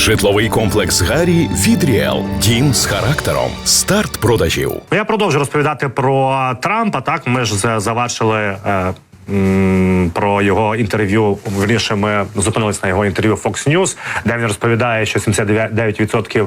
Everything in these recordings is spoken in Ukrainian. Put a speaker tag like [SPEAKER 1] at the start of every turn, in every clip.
[SPEAKER 1] Житловий комплекс Гарі від Ріел. Дім з характером. Старт продажів.
[SPEAKER 2] Я продовжу розповідати про Трампа. Так, ми ж завершили. Е, його інтерв'ю вірніше, ми зупинилися на його інтерв'ю Fox News, де він розповідає, що 79%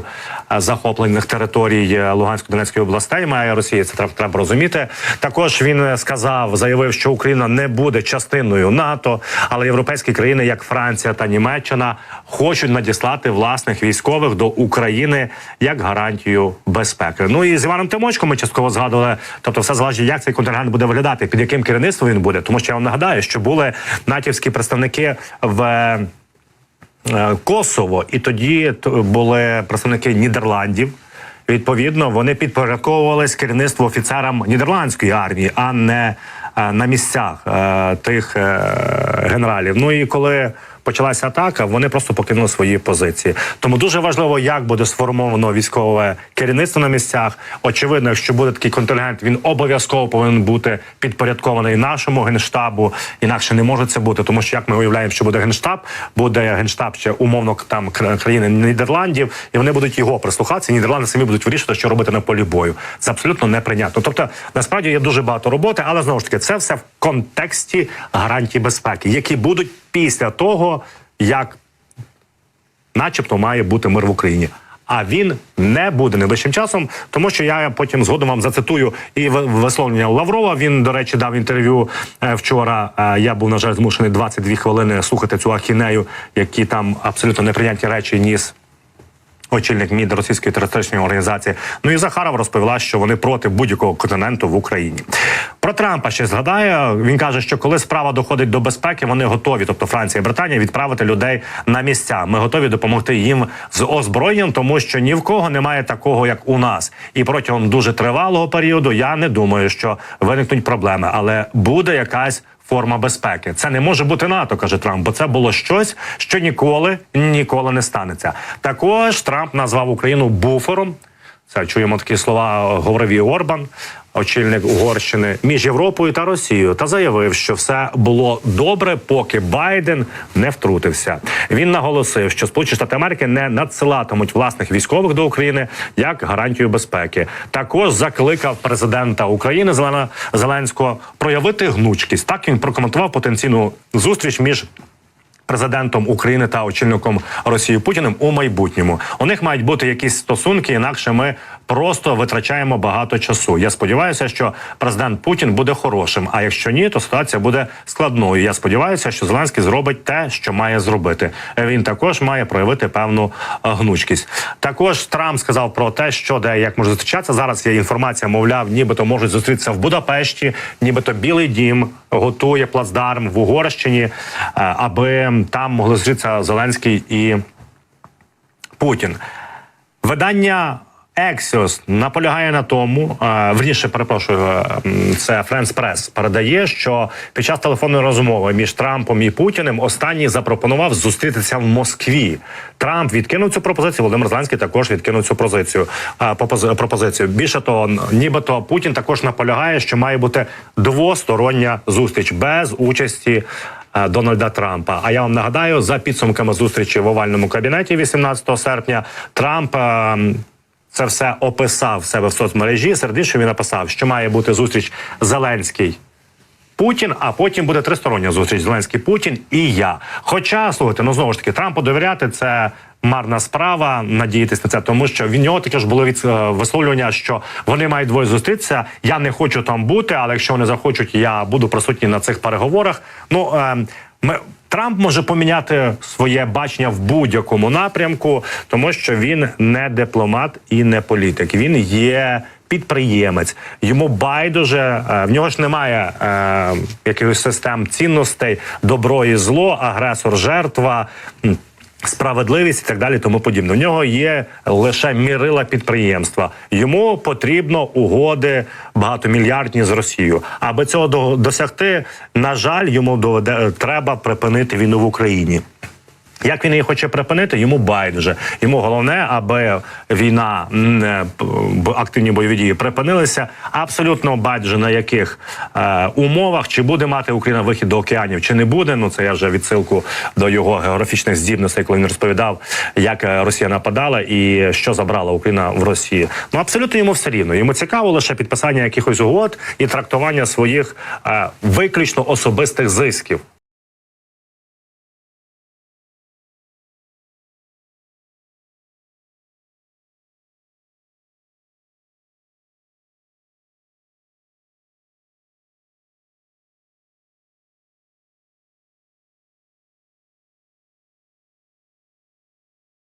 [SPEAKER 2] захоплених територій е, Луганської Донецької областей має Росія. Це треба, треба розуміти. Також він е, сказав, заявив, що Україна не буде частиною НАТО, але європейські країни, як Франція та Німеччина, хочуть надіслати власних військових до України як гарантію безпеки. Ну і з Іваном Тимочком ми частково згадували. Тобто, все залежить, як цей контингент буде виглядати, під яким керівництвом він буде. Тому що я вам нагадаю, що були натівські представники в. е, Косово, і тоді були представники Нідерландів. Відповідно, вони підпорядковувались керівництву офіцерам нідерландської армії, а не на місцях е, тих е, генералів. Ну і коли почалася атака, вони просто покинули свої позиції. Тому дуже важливо, як буде сформовано військове керівництво на місцях. Очевидно, якщо буде такий контингент, він обов'язково повинен бути підпорядкований нашому генштабу. Інакше не може це бути, тому що як ми уявляємо, що буде генштаб, буде генштаб ще умовно там кра- країни Нідерландів, і вони будуть його прислухатися. Нідерланди самі будуть вирішувати, що робити на полі бою. Це абсолютно неприйнятно. Тобто, насправді є дуже багато роботи, але знову ж таки, це все в контексті гарантій безпеки, які будуть після того, як начебто має бути мир в Україні. А він не буде найближчим часом, тому що я потім згодом вам зацитую і висловлення Лаврова. Він, до речі, дав інтерв'ю е, вчора. Е, я був на жаль змушений 22 хвилини слухати цю ахінею, які там абсолютно неприйнятні речі ніс очільник МІД російської терористичної організації. Ну і Захаров розповіла, що вони проти будь-якого континенту в Україні. Про Трампа ще згадає. Він каже, що коли справа доходить до безпеки, вони готові, тобто Франція і Британія, відправити людей на місця. Ми готові допомогти їм з озброєнням, тому що ні в кого немає такого, як у нас. І протягом дуже тривалого періоду я не думаю, що виникнуть проблеми, але буде якась форма безпеки. Це не може бути НАТО, каже Трамп, бо це було щось, що ніколи ніколи не станеться. Також Трамп назвав Україну буфером. Це чуємо такі слова. Говорив і Орбан, очільник Угорщини, між Європою та Росією, та заявив, що все було добре, поки Байден не втрутився. Він наголосив, що Сполучені Штати Америки не надсилатимуть власних військових до України як гарантію безпеки. Також закликав президента України Зелена- Зеленського проявити гнучкість. Так він прокоментував потенційну зустріч між президентом України та очільником Росії Путіним у майбутньому. У них мають бути якісь стосунки, інакше ми просто витрачаємо багато часу. Я сподіваюся, що президент Путін буде хорошим. А якщо ні, то ситуація буде складною. Я сподіваюся, що Зеленський зробить те, що має зробити. Він також має проявити певну е, гнучкість. Також Трамп сказав про те, що де як може зустрічатися. Зараз є інформація, мовляв, нібито можуть зустрітися в Будапешті, нібито Білий Дім готує плацдарм в Угорщині, е, аби там могли зустрітися Зеленський і Путін. Видання Ексіос наполягає на тому, верніше, перепрошую, е, це France Press передає, що під час телефонної розмови між Трампом і Путіним останній запропонував зустрітися в Москві. Трамп відкинув цю пропозицію. Володимир Зеленський також відкинув цю позицію. пропозицію. Більше того, нібито Путін також наполягає, що має бути двостороння зустріч без участі. е, Дональда Трампа. А я вам нагадаю, за підсумками зустрічі в овальному кабінеті 18 серпня Трамп. Це все описав себе в соцмережі. Серед іншого він написав, що має бути зустріч Зеленський. Путін, а потім буде тристороння зустріч Зеленський Путін і я. Хоча слухайте, ну знову ж таки, Трампу довіряти це марна справа. Надіятись на це, тому що в нього таке ж було від е, висловлювання, що вони мають двоє зустрітися. Я не хочу там бути, але якщо вони захочуть, я буду присутній на цих переговорах. Ну е. Трамп може поміняти своє бачення в будь-якому напрямку, тому що він не дипломат і не політик. Він є підприємець. Йому байдуже е, в нього ж немає е, якихось систем цінностей, добро і зло, агресор, жертва. Справедливість і так далі, тому подібне. У нього є лише мірила підприємства. Йому потрібно угоди багатомільярдні з Росією. Аби цього до- досягти, на жаль, йому доведе треба припинити війну в Україні. Як він її хоче припинити, йому байдуже. Йому головне, аби війна не активні бойові дії припинилися. Абсолютно байдуже на яких е, умовах чи буде мати Україна вихід до океанів, чи не буде. Ну це я вже відсилку до його географічних здібностей, коли він розповідав, як е, Росія нападала і що забрала Україна в Росії. Ну абсолютно йому все рівно. Йому цікаво лише підписання якихось угод і трактування своїх е, виключно особистих зисків.